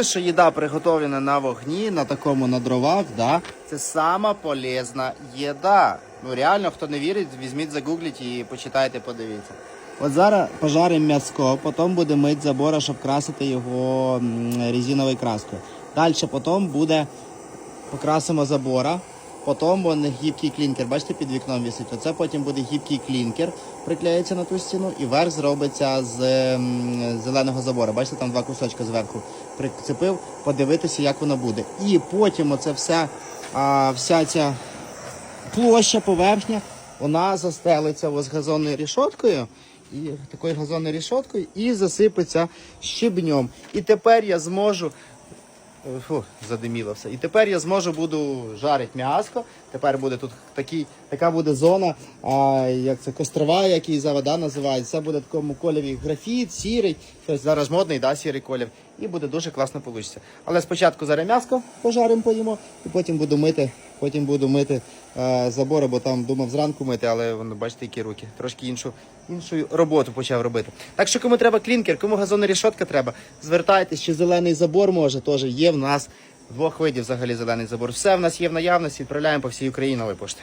Що їда приготовлена на вогні, на такому на дровах, да, це сама полезна їда. Ну реально, хто не вірить, візьміть, загугліть і почитайте, подивіться. От зараз пожаримо м'яско, потім буде мить забора, щоб красити його резиновою краскою. Далі потім буде покрасимо забора, потім буде гібкий клінкер. Бачите, під вікном висить. Оце потім буде гібкий клінкер, приклеїться на ту стіну, і верх зробиться з зеленого забора. Бачите, там два кусочки зверху прицепив, подивитися, як воно буде. І потім оце все, а, вся ця площа, поверхня, вона застелиться ось газонною рішоткою. І такою газонною рішоткою і засипеться щебнем. І тепер я зможу Фу, задиміло все. І тепер я зможу буду жарити м'ясо. Тепер буде тут такий, така буде зона, а, як це кострова, як її завода називається. Це буде в такому кольорі графіт, сірий. Щось зараз модний, да, сірий колір. І буде дуже класно вийде. Але спочатку зараз м'ясо пожаримо, поїмо, і потім буду мити. Потім буду мити е, забори, бо там думав зранку мити, але воно, бачите, які руки. Трошки іншу, іншу роботу почав робити. Так що кому треба клінкер, кому газонна рішотка треба, звертайтесь, чи зелений забор може, теж є в нас двох видів взагалі зелений забор. Все в нас є в наявності, відправляємо по всій Україні нової пошти.